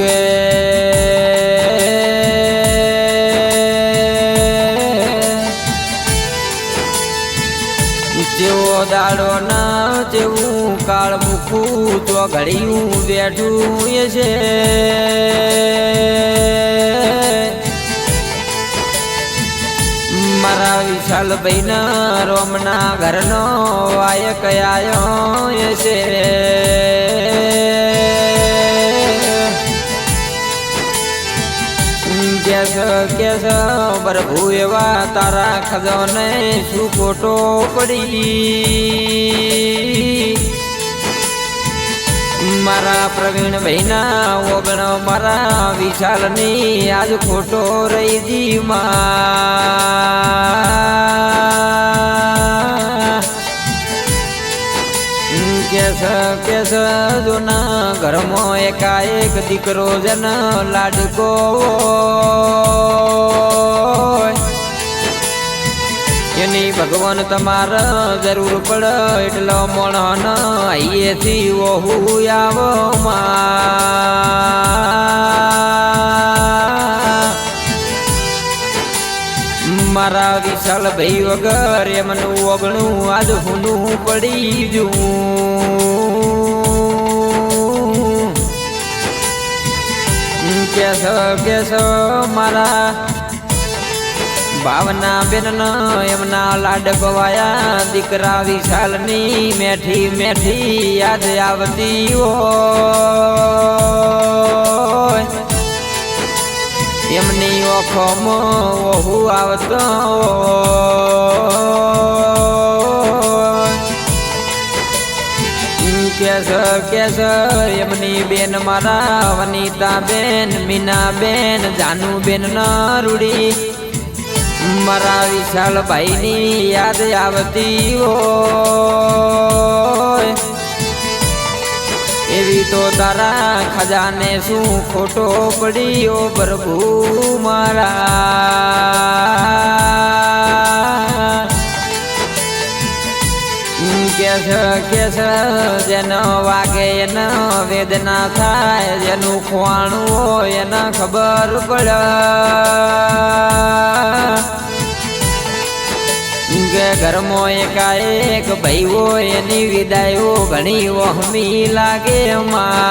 કે જેવો દાડો ના જેવું કાળ મૂકું તો ઘડી બેઠું એ છે. મારા વિશાલ ભાઈના રોમના ઘરનો વાયક આયો છે. કેસ કેસ પ્રભુ એવા તારા ખજાને શું ખોટો પડી મારા પ્રવીણ ભાઈના ઓગણ મારા વિશાલની આજ ખોટો રહી જીમાં કેસ કેસ જોના ઘરમાં એકાએક દીકરો જન લાડકો એની ભગવાન તમાર જરૂર પડે એટલો મોણન અહીંએથી ઓહુ આવો મારા વિશાલ ભાઈ વગર એમનું ઓગણું આજ હુનું પડી જવું કેસ કેસો મારા ભાવના બેન એમના લાડ પવાયા દીકરા વિશાલની મેઠી મેઠી યાદ આવતી હોય. એમની ઓખોમાં ઓહુ આવતો કેસ યમની બેન મારા વનિતા બેન, મીના બેન, જાનુ બેન રૂડી મારા વિશાલ ભાઈની યાદ આવતી હોય. એવી તો તારા ખજાને શું ખોટો પડ્યો પ્રભુ મારા. કેસ કેસ જેનો વાગે એનો વેદના થાય, જેનું ખોવાણું હોય એને ખબર પડે. કે ઘરમાં એકાએક ભાઈ હોય એની વિદાયો ઘણી વહમી લાગે માં.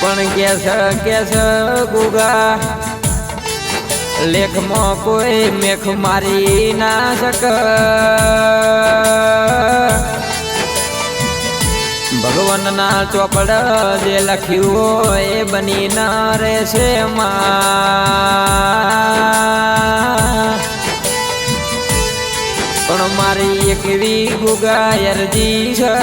પણ કેસ કેસ ગુગા લેખમાં કોઈ મેખ મારી ના શક ભગવાનના ચોપડ જે લખ્યું એ બની ના રહેશે પણ મારી એકવી ગુગા અરજી છે.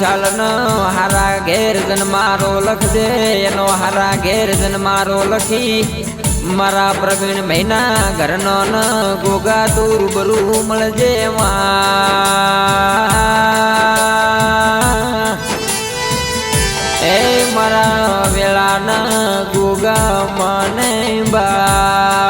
વિશાલ નો હારા ઘેર જન મારો લખજે, એનો હારા ઘેર જન મારો લખી. મારા પ્રવીણ મહિના ઘરનો ન ગોગા દૂર રૂબરૂ મળજે મારા વેળાના ગોગા માને બા.